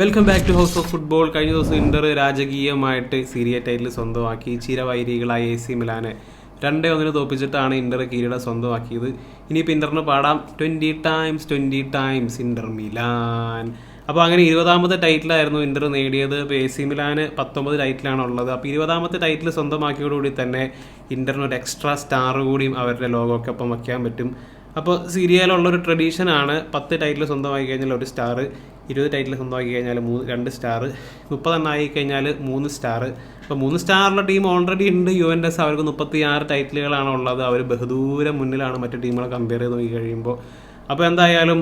Welcome back to house of football കഴിഞ്ഞ ദിവസം Inter രാജകീയമായിട്ട് സീരിയ title സ്വന്തമാക്കി. ചിരവൈരികളായ എ സി മിലാനെ രണ്ടേ ഒന്നിന് തോപ്പിച്ചിട്ടാണ് ഇന്റർ കിരീടം സ്വന്തമാക്കിയത്. ഇനിയിപ്പോൾ ഇന്ററിന് പാടാം. Twenty times twenty times Inter Milan. അപ്പോൾ അങ്ങനെ ഇരുപതാമത്തെ ടൈറ്റിലായിരുന്നു ഇന്റർ നേടിയത്. ഇപ്പോൾ എ സി മിലാന് പത്തൊമ്പത് ടൈറ്റിലാണ് ഉള്ളത്. അപ്പോൾ ഇരുപതാമത്തെ ടൈറ്റിൽ സ്വന്തമാക്കിയോടുകൂടി തന്നെ ഇന്ററിന് ഒരു എക്സ്ട്രാ സ്റ്റാർ കൂടിയും അവരുടെ ലോകമൊക്കെ ഒപ്പം വയ്ക്കാൻ പറ്റും. അപ്പോൾ സീരിയലുള്ളൊരു ട്രഡീഷനാണ് പത്ത് ടൈറ്റിൽ സ്വന്തമാക്കി കഴിഞ്ഞാൽ ഒരു സ്റ്റാർ ഇരുപത് ടൈറ്റിൽ സ്വന്തമാക്കി കഴിഞ്ഞാൽ മൂന്ന് രണ്ട് സ്റ്റാർ മുപ്പതെണ്ണമായി കഴിഞ്ഞാൽ മൂന്ന് സ്റ്റാർ അപ്പോൾ മൂന്ന് സ്റ്റാറിന്റെ ടീം ഓൾറെഡി ഉണ്ട്. യു എൻ എസ് അവർക്ക് മുപ്പത്തി ആറ് ടൈറ്റിലുകളാണ് ഉള്ളത്. അവർ ബഹുദൂരം മുന്നിലാണ് മറ്റു ടീമുകളെ കമ്പയർ ചെയ്ത് നോക്കി കഴിയുമ്പോൾ. അപ്പോൾ എന്തായാലും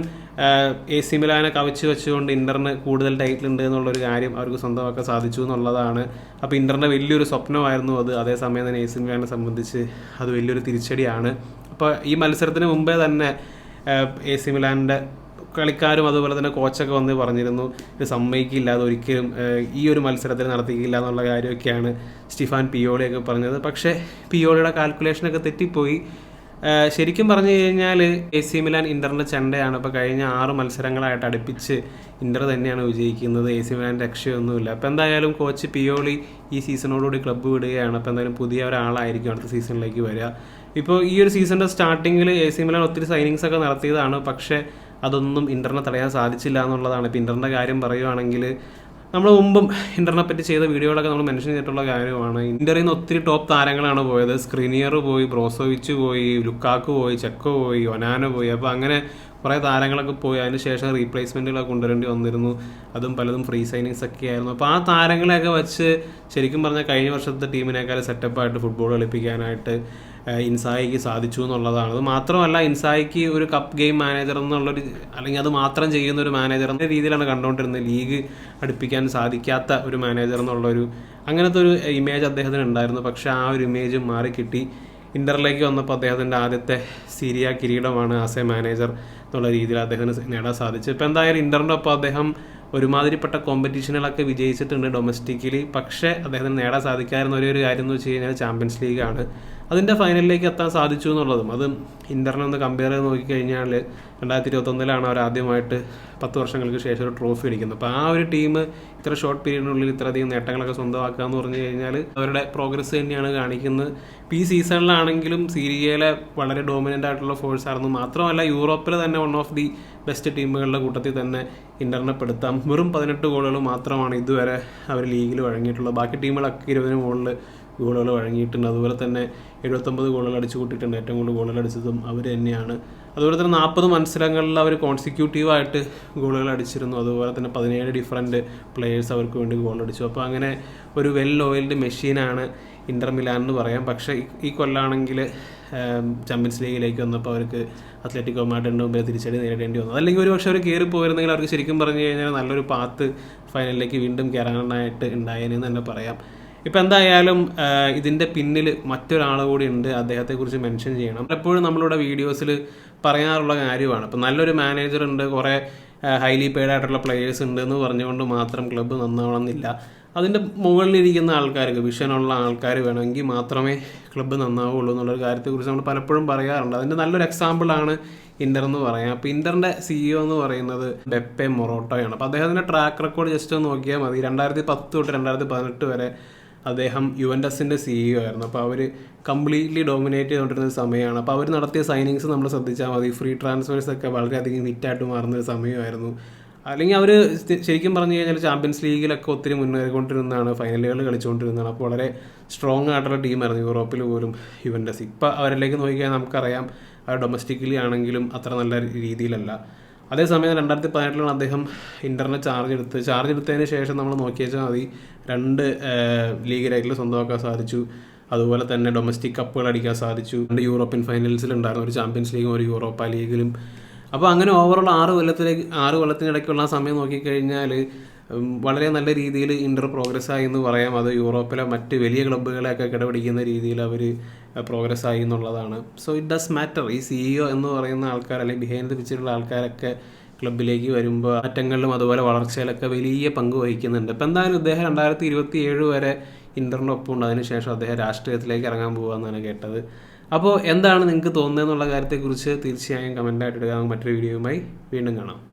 എ സി മിലാനെ കവച്ച് വെച്ചുകൊണ്ട് ഇന്റർന് കൂടുതൽ ടൈറ്റിൽ ഉണ്ട് എന്നുള്ളൊരു കാര്യം അവർക്ക് സ്വന്തമാക്കാൻ സാധിച്ചു എന്നുള്ളതാണ്. അപ്പോൾ ഇന്ററിന്റെ വലിയൊരു സ്വപ്നമായിരുന്നു അത്. അതേസമയം തന്നെ എ സി മിലാനെ സംബന്ധിച്ച് അത് വലിയൊരു തിരിച്ചടിയാണ്. അപ്പോൾ ഈ മത്സരത്തിന് മുമ്പേ തന്നെ എ സി മിലാന്റെ കളിക്കാരും അതുപോലെ തന്നെ കോച്ചൊക്കെ വന്ന് പറഞ്ഞിരുന്നു ഇത് സമ്മതിക്കില്ല അത് ഒരിക്കലും ഈ ഒരു മത്സരത്തിൽ നടത്തിക്കില്ല എന്നുള്ള കാര്യമൊക്കെയാണ് സ്റ്റിഫാൻ പിയോളിയൊക്കെ പറഞ്ഞത്. പക്ഷേ പിയോളിയുടെ കാൽക്കുലേഷനൊക്കെ തെറ്റിപ്പോയി. ശരിക്കും പറഞ്ഞു കഴിഞ്ഞാൽ എ സി മിലാൻ ഇന്ററിന്റെ ചെണ്ടയാണ്. അപ്പോൾ കഴിഞ്ഞ ആറ് മത്സരങ്ങളായിട്ട് അടുപ്പിച്ച് ഇന്റർ തന്നെയാണ് വിജയിക്കുന്നത്. എ സി മിലാൻ രക്ഷയൊന്നുമില്ല. അപ്പോൾ എന്തായാലും കോച്ച് പിയോളി ഈ സീസണോടുകൂടി ക്ലബ്ബ് വിടുകയാണ്. അപ്പോൾ എന്തായാലും പുതിയ ഒരാളായിരിക്കും അടുത്ത സീസണിലേക്ക് വരിക. ഇപ്പോൾ ഈ ഒരു സീസണിന്റെ സ്റ്റാർട്ടിങ്ങിൽ എ സി മിലാൻ ഒത്തിരി സൈനിങ്സ് ഒക്കെ നടത്തിയതാണ്. പക്ഷേ അതൊന്നും ഇന്റർനെ തടയാൻ സാധിച്ചില്ല എന്നുള്ളതാണ്. ഇപ്പോൾ ഇന്ററിന്റെ കാര്യം പറയുവാണെങ്കിൽ നമ്മൾ മുമ്പും ഇന്റർനെ പറ്റി ചെയ്ത വീഡിയോകളൊക്കെ നമ്മൾ മെൻഷൻ ചെയ്തിട്ടുള്ള കാര്യമാണ്. ഇന്ററിൽ നിന്ന് ഒത്തിരി ടോപ്പ് താരങ്ങളാണ് പോയത്. സ്ക്രീനിയർ പോയി ബ്രോസോവിച്ച് പോയി ലുക്കാക്ക് പോയി ചെക്കോ പോയി ഒനാന പോയി. അപ്പോൾ അങ്ങനെ കുറേ താരങ്ങളൊക്കെ പോയി. അതിന് ശേഷം റീപ്ലേസ്മെന്റുകളൊക്കെ കൊണ്ടുവരേണ്ടി വന്നിരുന്നു. അതും പലതും ഫ്രീ സൈനിങ്സ് ഒക്കെ ആയിരുന്നു. അപ്പോൾ ആ താരങ്ങളെയൊക്കെ വെച്ച് ശരിക്കും പറഞ്ഞാൽ കഴിഞ്ഞ വർഷത്തെ ടീമിനേക്കാൾ സെറ്റപ്പായിട്ട് ഫുട്ബോൾ കളിപ്പിക്കാനായിട്ട് ഇൻസായിക്ക് സാധിച്ചു എന്നുള്ളതാണ്. അത് മാത്രമല്ല ഇൻസായിക്ക് ഒരു കപ്പ് ഗെയിം മാനേജർ എന്നുള്ളൊരു അല്ലെങ്കിൽ അത് മാത്രം ചെയ്യുന്ന ഒരു മാനേജർ എന്ന രീതിയിലാണ് കണ്ടുകൊണ്ടിരുന്നത്. ലീഗ് അടുപ്പിക്കാൻ സാധിക്കാത്ത ഒരു മാനേജർ എന്നുള്ളൊരു അങ്ങനത്തെ ഒരു ഇമേജ് അദ്ദേഹത്തിന് ഉണ്ടായിരുന്നു. പക്ഷേ ആ ഒരു ഇമേജ് മാറി കിട്ടി. ഇന്ററിലേക്ക് വന്നപ്പോൾ അദ്ദേഹത്തിന്റെ ആദ്യത്തെ സീരിയ കിരീടമാണ് ആസ് എ മാനേജർ എന്നുള്ള രീതിയിൽ അദ്ദേഹത്തിന് നേടാൻ സാധിച്ചു ഇപ്പോൾ എന്തായാലും ഇന്ററിന്റെ ഒപ്പം അദ്ദേഹം ഒരുമാതിരിപ്പെട്ട കോമ്പറ്റീഷനുകളൊക്കെ വിജയിച്ചിട്ടുണ്ട് ഡൊമസ്റ്റിക്കലി പക്ഷേ അദ്ദേഹത്തിന് നേടാൻ സാധിക്കാതിരുന്ന ഒരേ കാര്യം എന്ന് വെച്ച് കഴിഞ്ഞാൽ ചാമ്പ്യൻസ് ലീഗാണ് അതിന്റെ ഫൈനലിലേക്ക് എത്താൻ സാധിച്ചു എന്നുള്ളതും അത് ഇന്റർനെ ഒന്ന് കമ്പയർ ചെയ്ത് നോക്കിക്കഴിഞ്ഞാൽ രണ്ടായിരത്തി ഇരുപത്തൊന്നിലാണ് അവർ ആദ്യമായിട്ട് പത്ത് വർഷങ്ങൾക്ക് ശേഷം ഒരു ട്രോഫി അടിക്കുന്നത്. അപ്പോൾ ആ ഒരു ടീം ഇത്ര ഷോർട്ട് പീരീഡിനുള്ളിൽ ഇത്രയധികം നേട്ടങ്ങളൊക്കെ സ്വന്തമാക്കുക എന്ന് പറഞ്ഞു കഴിഞ്ഞാൽ അവരുടെ പ്രോഗ്രസ് തന്നെയാണ് കാണിക്കുന്നത്. ഇപ്പോൾ ഈ സീസണിലാണെങ്കിലും സീരിയയിലെ വളരെ ഡോമിനന്റ് ആയിട്ടുള്ള ഫോഴ്സ് ആയിരുന്നു മാത്രമല്ല യൂറോപ്പിൽ തന്നെ വൺ ഓഫ് ദി ബെസ്റ്റ് ടീമുകളുടെ കൂട്ടത്തിൽ തന്നെ ഇന്റർനെ പെടുത്താം. വെറും പതിനെട്ട് ഗോളുകൾ മാത്രമാണ് ഇതുവരെ അവർ ലീഗിൽ വഴങ്ങിയിട്ടുള്ളത്. ബാക്കി ടീമുകളൊക്കെ ഇരുപതിന് മുകളിൽ ഗോളുകൾ വഴങ്ങിയിട്ടുണ്ട്. അതുപോലെ തന്നെ എഴുപത്തൊമ്പത് ഗോളുകൾ അടിച്ചു കൂട്ടിയിട്ടുണ്ട്. ഏറ്റവും കൂടുതൽ ഗോളുകൾ അടിച്ചതും അവർ തന്നെയാണ്. അതുപോലെ തന്നെ നാൽപ്പത് മത്സരങ്ങളിൽ അവർ കോൺസിക്യൂട്ടീവായിട്ട് ഗോളുകൾ അടിച്ചിരുന്നു. അതുപോലെ തന്നെ പതിനേഴ് ഡിഫറന്റ് പ്ലെയേഴ്സ് അവർക്ക് വേണ്ടി ഗോൾ അടിച്ചു. അപ്പോൾ അങ്ങനെ ഒരു വെൽ ഓയിൽഡ് മെഷീനാണ് ഇന്റർ മിലാൻ എന്ന് പറയാം. പക്ഷേ ഈ- കൊല്ലാണെങ്കിൽ ചാമ്പ്യൻസ് ലീഗിലേക്ക് വന്നപ്പോൾ അവർക്ക് അത്ലറ്റിക്കോ മാഡ്രിഡിന്റെ മുമ്പിൽ തിരിച്ചടി നേരിടേണ്ടി വന്നു. അല്ലെങ്കിൽ ഒരു പക്ഷേ അവർ കയറി പോയിരുന്നെങ്കിൽ അവർക്ക് ശരിക്കും പറഞ്ഞു കഴിഞ്ഞാൽ നല്ലൊരു പാത്ത് ഫൈനലിലേക്ക് വീണ്ടും കയറാനായിട്ട് ഉണ്ടായേനെന്ന് തന്നെ പറയാം. ഇപ്പം എന്തായാലും ഇതിന്റെ പിന്നിൽ മറ്റൊരാൾ കൂടി ഉണ്ട്. അദ്ദേഹത്തെക്കുറിച്ച് മെൻഷൻ ചെയ്യണം. പലപ്പോഴും നമ്മളിവിടെ വീഡിയോസിൽ പറയാറുള്ള കാര്യമാണ്. ഇപ്പം നല്ലൊരു മാനേജർ ഉണ്ട്. കുറേ ഹൈലി പെയ്ഡ് ആയിട്ടുള്ള പ്ലെയേഴ്സ് ഉണ്ട് എന്ന് പറഞ്ഞുകൊണ്ട് മാത്രം ക്ലബ്ബ് നന്നാവണമെന്നില്ല. അതിന്റെ മുകളിലിരിക്കുന്ന ആൾക്കാർക്ക് വിഷനുള്ള ആൾക്കാർ വേണമെങ്കിൽ മാത്രമേ ക്ലബ്ബ് നന്നാവുള്ളൂ എന്നുള്ളൊരു കാര്യത്തെക്കുറിച്ച് നമ്മൾ പലപ്പോഴും പറയാറുണ്ട്. അതിന്റെ നല്ലൊരു എക്സാമ്പിളാണ് ഇന്റർ എന്ന് പറയാം. അപ്പോൾ ഇന്ററിന്റെ സിഇഒ എന്ന് പറയുന്നത് ബെപ്പെ മൊറോട്ടോയാണ്. അപ്പോൾ അദ്ദേഹത്തിന്റെ ട്രാക്ക് റെക്കോർഡ് ജസ്റ്റ് ഒന്ന് നോക്കിയാൽ മതി. രണ്ടായിരത്തി പത്ത് തൊട്ട് രണ്ടായിരത്തി പതിനെട്ട് വരെ അദ്ദേഹം യുവൻഡസിന്റെ സിഇഒ ആയിരുന്നു. അപ്പോൾ അവർ കംപ്ലീറ്റ്ലി ഡോമിനേറ്റ് ചെയ്തുകൊണ്ടിരുന്ന സമയമാണ്. അപ്പോൾ അവർ നടത്തിയ സൈനിങ്സ് നമ്മൾ ശ്രദ്ധിച്ചാൽ മതി. ഫ്രീ ട്രാൻസ്ഫേഴ്സ് ഒക്കെ വളരെയധികം ഹിറ്റായിട്ട് മാറുന്ന ഒരു സമയമായിരുന്നു. അല്ലെങ്കിൽ അവർ ശരിക്കും പറഞ്ഞു കഴിഞ്ഞാൽ ചാമ്പ്യൻസ് ലീഗിലൊക്കെ ഒത്തിരി മുന്നേറിക്കൊണ്ടിരുന്നതാണ്. ഫൈനലുകൾ കളിച്ചുകൊണ്ടിരുന്നതാണ്. അപ്പോൾ വളരെ സ്ട്രോങ് ആയിട്ടുള്ള ടീമായിരുന്നു യൂറോപ്പിൽ പോലും യുവൻഡസ് ഇപ്പോൾ അവരിലേക്ക് നോക്കിക്കഴിഞ്ഞാൽ നമുക്കറിയാം അവർ ഡൊമസ്റ്റിക്കലി ആണെങ്കിലും അത്ര നല്ല രീതിയിലല്ല. അതേസമയം രണ്ടായിരത്തി പതിനെട്ടിലാണ് അദ്ദേഹം ഇന്റർനെറ്റ് ചാർജ് എടുത്ത് ചാർജ് എടുത്തതിന് ശേഷം നമ്മൾ നോക്കിയാൽ മതി രണ്ട് ലീഗ് സ്വന്തമാക്കാൻ സാധിച്ചു. അതുപോലെ തന്നെ ഡൊമസ്റ്റിക് കപ്പുകൾ അടിക്കാൻ സാധിച്ചു. രണ്ട് യൂറോപ്യൻ ഫൈനൽസിൽ ഉണ്ടായിരുന്നു ഒരു ചാമ്പ്യൻസ് ലീഗും ഒരു യൂറോപ്പ ലീഗിലും അപ്പോൾ അങ്ങനെ ഓവറോൾ ആറ് കൊല്ലത്തിലേക്ക് ആറ് കൊല്ലത്തിനിടയ്ക്കുള്ള സമയം നോക്കിക്കഴിഞ്ഞാൽ വളരെ നല്ല രീതിയിൽ ഇന്റർ പ്രോഗ്രസ് ആയി എന്ന് പറയാം. അത് യൂറോപ്പിലെ മറ്റ് വലിയ ക്ലബ്ബുകളെയൊക്കെ കിടപിടിക്കുന്ന രീതിയിൽ അവർ പ്രോഗ്രസ് ആയി എന്നുള്ളതാണ്. സോ ഇറ്റ് ഡസ് മാറ്റർ ഈ സിഇഒ എന്ന് പറയുന്ന ആൾക്കാർ അല്ലെങ്കിൽ ബിഹൈൻഡ് ദ പിച്ചിലുള്ള ആൾക്കാരൊക്കെ ക്ലബിലേക്ക് വരുമ്പോൾ മാറ്റങ്ങളിലും അതുപോലെ വളർച്ചയിലൊക്കെ വലിയ പങ്ക് വഹിക്കുന്നുണ്ട്. ഇപ്പം എന്തായാലും ഇദ്ദേഹം രണ്ടായിരത്തി ഇരുപത്തി ഏഴ് വരെ ഇന്ററിന്റെ ഒപ്പം ഉണ്ട് അതിനുശേഷം അദ്ദേഹം രാഷ്ട്രീയത്തിലേക്ക് ഇറങ്ങാൻ പോകുകയെന്നാണ് കേട്ടത്. അപ്പോൾ എന്താണ് നിങ്ങൾക്ക് തോന്നുന്നത് എന്നുള്ള കാര്യത്തെക്കുറിച്ച് തീർച്ചയായും കമന്റായിട്ട് ഇടുക. മറ്റൊരു വീഡിയോയുമായി വീണ്ടും കാണാം.